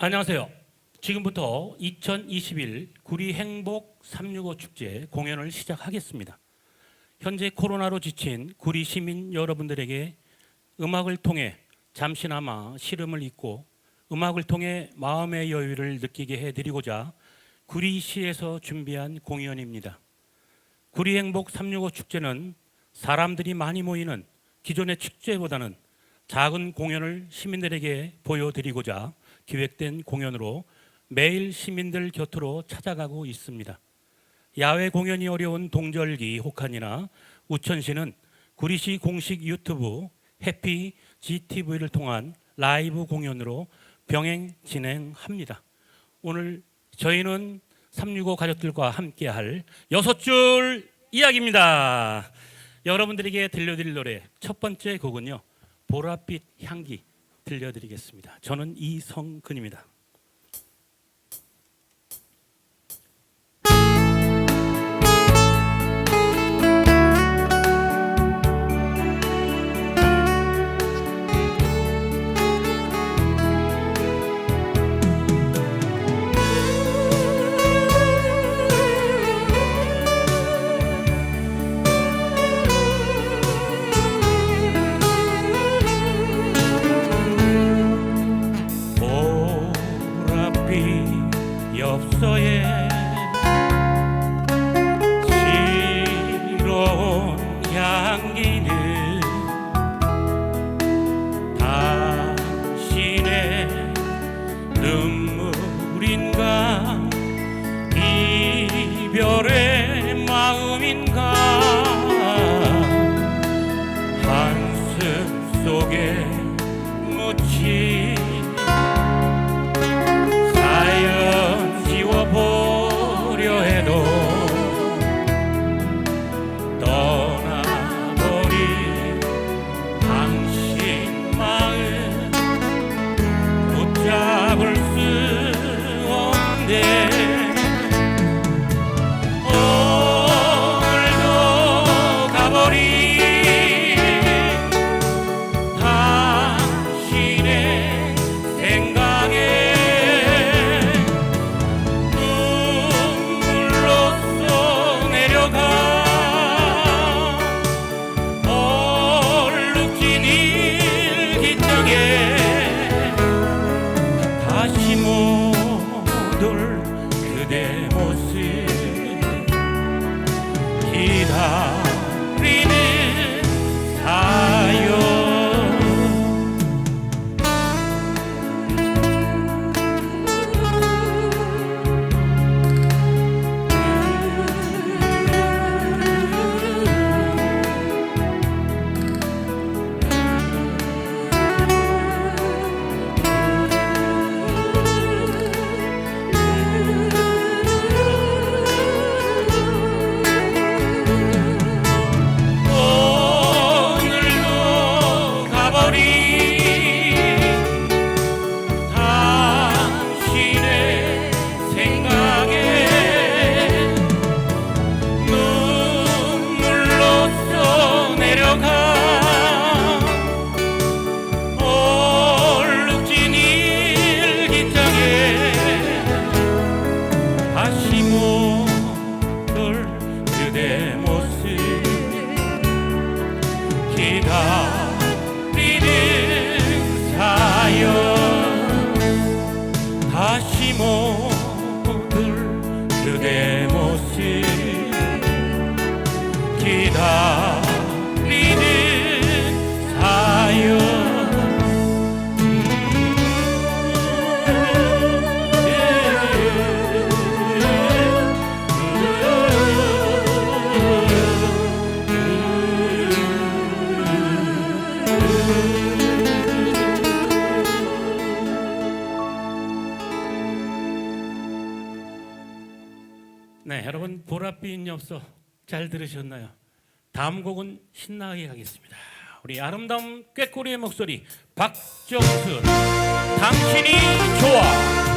안녕하세요. 지금부터 2021 구리 행복 365 축제 공연을 시작하겠습니다. 현재 코로나로 지친 구리 시민 여러분들에게 음악을 통해 잠시나마 시름을 잊고 음악을 통해 마음의 여유를 느끼게 해드리고자 구리시에서 준비한 공연입니다. 구리 행복 365 축제는 사람들이 많이 모이는 기존의 축제보다는 작은 공연을 시민들에게 보여드리고자 기획된 공연으로 매일 시민들 곁으로 찾아가고 있습니다. 야외 공연이 어려운 동절기 혹한이나 우천시는 구리시 공식 유튜브 해피 GTV를 통한 라이브 공연으로 병행 진행합니다. 오늘 저희는 365 가족들과 함께 할 여섯 줄 이야기입니다. 여러분들에게 들려드릴 노래 첫 번째 곡은요. 보랏빛 향기 들려드리겠습니다. 저는 이성근입니다. 여러분 보랏빛 엽서 잘 들으셨나요? 다음 곡은 신나게 가겠습니다. 우리 아름다운 꾀꼬리의 목소리 박정순 당신이 좋아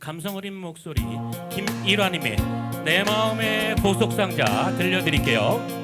감성 어린 목소리 김일환님의 내 마음의 보석상자 들려드릴게요.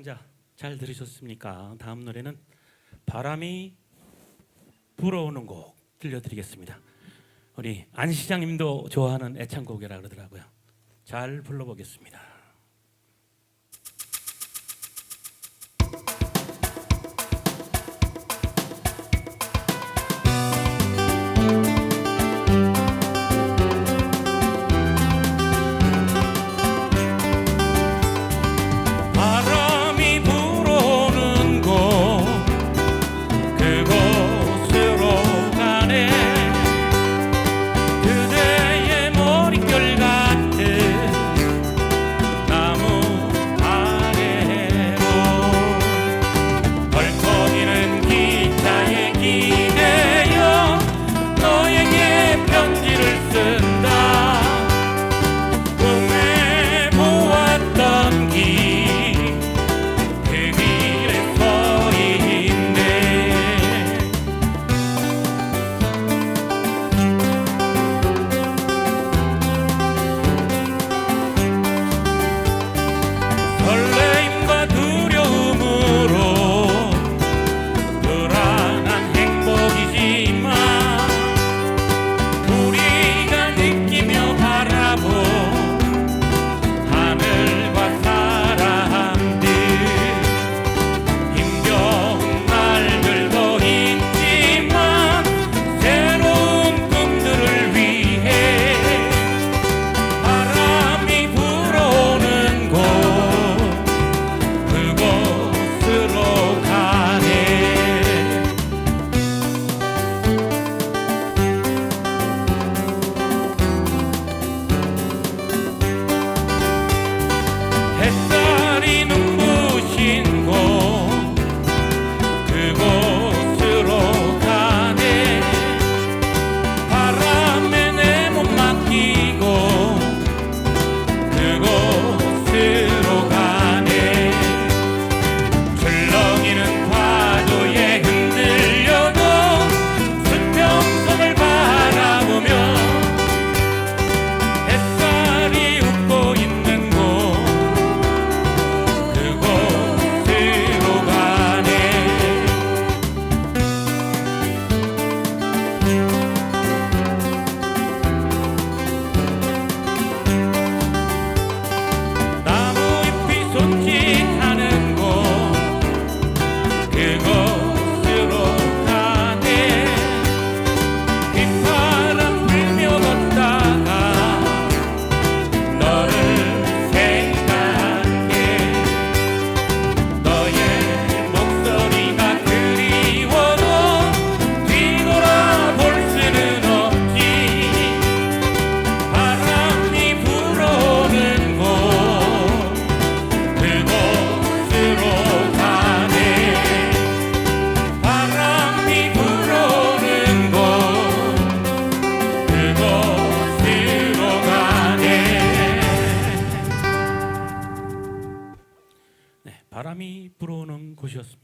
보석상자 잘 들으셨습니까? 다음 노래는 바람이 불어오는 곡 들려드리겠습니다. 우리 안 시장님도 좋아하는 애창곡이라 그러더라고요. 잘 불러보겠습니다.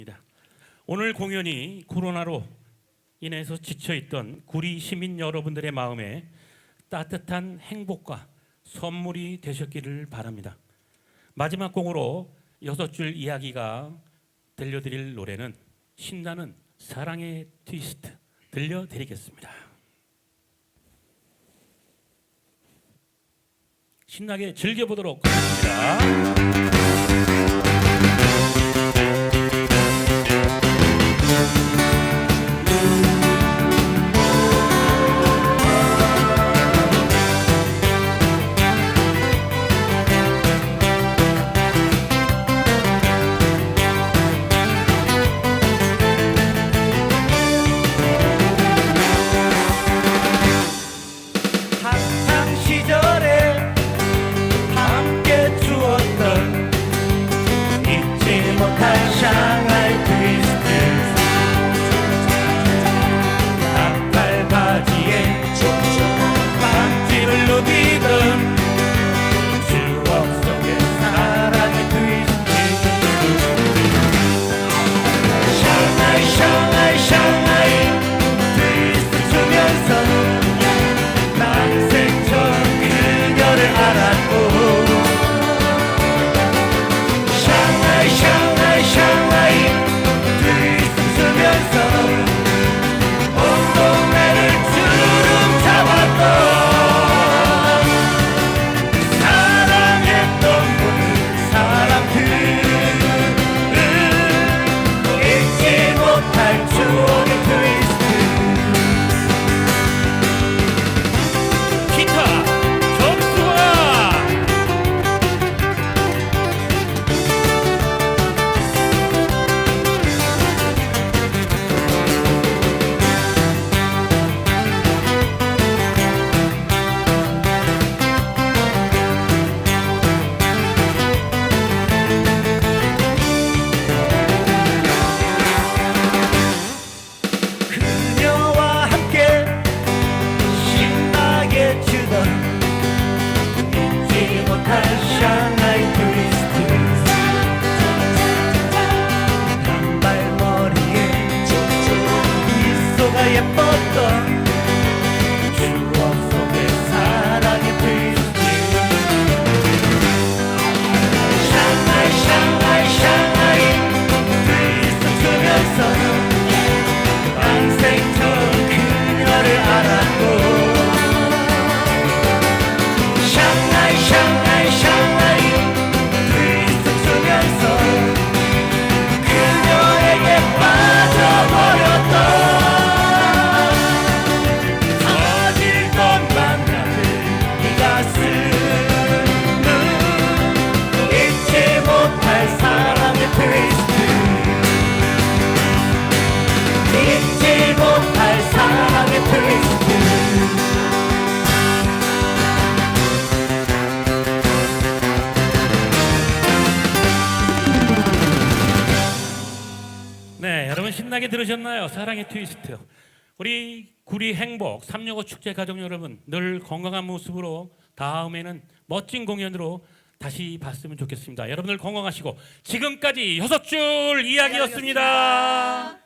곳이었습니다. 오늘 공연이 코로나로 인해서 지쳐있던 구리 시민 여러분들의 마음에 따뜻한 행복과 선물이 되셨기를 바랍니다. 마지막 곡으로 여섯 줄 이야기가 들려드릴 노래는 신나는 사랑의 트위스트 들려드리겠습니다. 신나게 즐겨보도록 하겠습니다. Kita. é pouco 들으셨나요? 사랑의 트위스트. 우리 구리 행복 365 축제 가족 여러분 늘 건강한 모습으로 다음에는 멋진 공연으로 다시 봤으면 좋겠습니다. 여러분들 건강하시고 지금까지 여섯 줄 이야기였습니다.